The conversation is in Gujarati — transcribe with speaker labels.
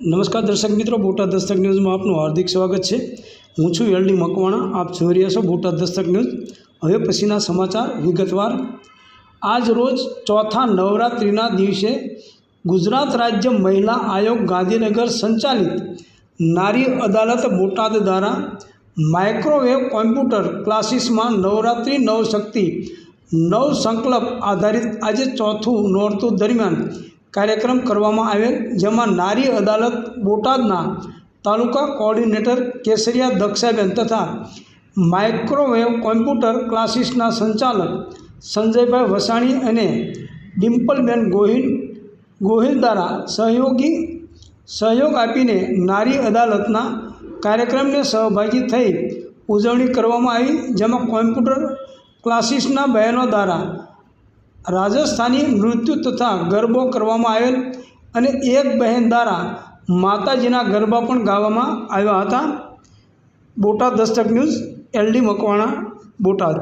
Speaker 1: નમસ્કાર દર્શક મિત્રો, બોટાદ દસ્તક ન્યૂઝમાં આપનું હાર્દિક સ્વાગત છે. હું છું એલડી મકવાણા, આપ જોઈ રહ્યા છો બોટાદ દસ્તક ન્યૂઝ. હવે પછીના સમાચાર વિગતવાર. આજ રોજ ચોથા નવરાત્રિના દિવસે ગુજરાત રાજ્ય મહિલા આયોગ ગાંધીનગર સંચાલિત નારી અદાલત બોટાદ દ્વારા માઇક્રોવેવ કોમ્પ્યુટર ક્લાસીસમાં નવરાત્રિ નવશક્તિ નવ સંકલ્પ આધારિત આજે ચોથું નોરતું દરમિયાન કાર્યક્રમ કરવામાં આવેલ, જેમાં નારી અદાલત બોટાદના તાલુકા કોઓર્ડિનેટર કેસરિયા દક્ષાબેન તથા માઇક્રોવેવ કોમ્પ્યુટર ક્લાસીસના સંચાલક સંજયભાઈ વસાણી અને ડિમ્પલબેન ગોહિલ ગોહિલ દ્વારા સહયોગી, સહયોગ આપીને નારી અદાલતના કાર્યક્રમને સહભાગી થઈ ઉજવણી કરવામાં આવી, જેમાં કોમ્પ્યુટર ક્લાસીસના બહેનો દ્વારા રાજસ્થાની નૃત્ય તથા ગરબો કરવામાં આવેલ અને એક બહેન દ્વારા માતાજીના ગરબા પણ ગાવામાં આવ્યા હતા. Botad Dastak news, L D Makwana, Botad.